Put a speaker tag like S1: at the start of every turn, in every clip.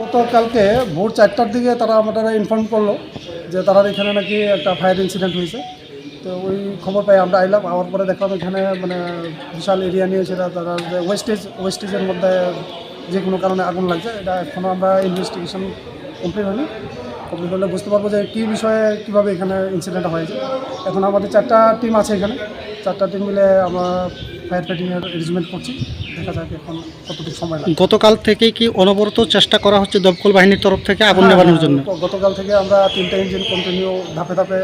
S1: গতকালকে ভোর চারটার দিকে তারা আমাদের ইনফর্ম করল যে তারা এখানে নাকি একটা ফায়ার ইনসিডেন্ট হয়েছে। তো ওই খবর পাই আমরা আইলাম, আওয়ার পরে দেখলাম এখানে মানে বিশাল এরিয়া নিয়ে সেটা তারা ওয়েস্টেজ ওয়েস্টেজের মধ্যে যে কোনো কারণে আগুন লাগছে, এটা এখনও আমরা ইনভেস্টিগেশন কমপ্লিট হয়নি। কমপ্লিট হলে বুঝতে পারব যে কী বিষয়ে, কীভাবে এখানে ইনসিডেন্ট হয়েছে। এখন আমাদের চারটা টিম আছে এখানে। চারটা টিম মিলে আমরা ফায়ার ফাইটিংয়ের অ্যারেঞ্জমেন্ট করছি। দেখা যাক এখন কতটুকু সময় লাগে।
S2: গতকাল থেকে কি অনবরত চেষ্টা করা হচ্ছে দমকল বাহিনীর তরফ থেকে আগুন নেভানোর জন্য?
S1: হ্যাঁ, গতকাল থেকে আমরা তিনটা ইঞ্জিন কন্টিনিউ ধাপে ধাপে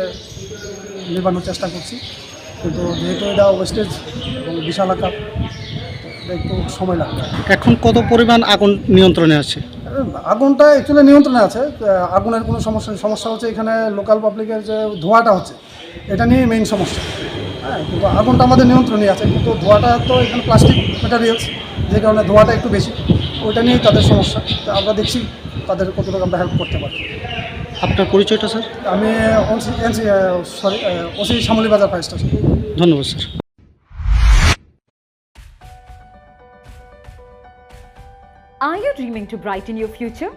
S1: নেবানোর চেষ্টা করছি। কিন্তু যেহেতু এটা ওয়েস্টেজ এবং বিশাল আকার একটু সময় লাগবে।
S2: এখন কত পরিমাণ আগুন নিয়ন্ত্রণে আছে?
S1: আগুনটা অ্যাকচুয়ালি নিয়ন্ত্রণে আছে। আগুনের কোনো সমস্যা। সমস্যা হচ্ছে এখানে লোকাল পাবলিকের যে ধোঁয়াটা হচ্ছে এটা নিয়ে মেইন সমস্যা। হ্যাঁ কিন্তু আগুনটা আমাদের নিয়ন্ত্রণে আছে কিন্তু ধোঁয়াটা তো এখানে প্লাস্টিক ম্যাটেরিয়ালস যে কারণে ধোঁয়াটা একটু বেশি ওইটা নিয়েই তাদের সমস্যা। তো আমরা দেখছি তাদের কতটুকু আমরা হেল্প করতে পারি।
S2: আপনার পরিচয়টা স্যার?
S1: আমি sorry OC Shyamoli Bazar fire station
S2: ধন্যবাদ sir.
S3: Are you dreaming to brighten your future?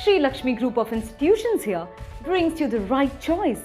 S3: Sri Lakshmi Group of Institutions here brings you the right choice